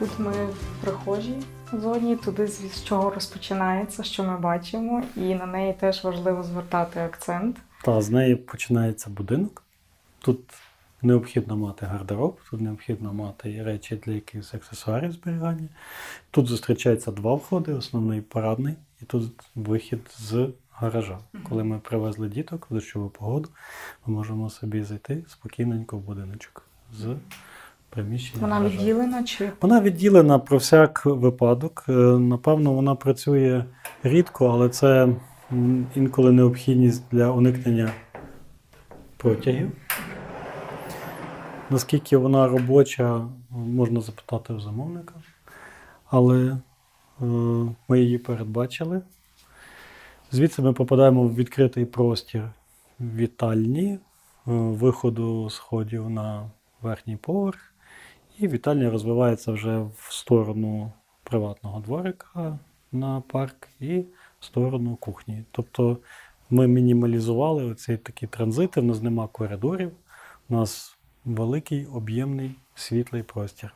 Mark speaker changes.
Speaker 1: Тут ми в прихожій зоні, туди з чого розпочинається, що ми бачимо, і на неї теж важливо звертати акцент.
Speaker 2: Та з неї починається будинок. Тут необхідно мати гардероб, тут необхідно мати речі для якихось аксесуарів зберігання. Тут зустрічаються два входи: основний парадний, і тут вихід з гаража. Коли ми привезли діток в дощову погоду, ми можемо собі зайти спокійненько в будиночок з приміщення.
Speaker 1: Вона
Speaker 2: гаража.
Speaker 1: відділена чи
Speaker 2: Вона відділена про всяк випадок. Е, Напевно, вона працює рідко, але це інколи необхідність для уникнення протягів. Наскільки вона робоча, можна запитати у замовника. Але е, ми її передбачили. Звідси ми попадаємо в відкритий простір вітальні, е, виходу сходів на верхній поверх. І вітальня розвивається вже в сторону приватного дворика на парк і в сторону кухні. Тобто ми мінімалізували оці такі транзити, в нас нема коридорів, у нас великий об'ємний світлий простір.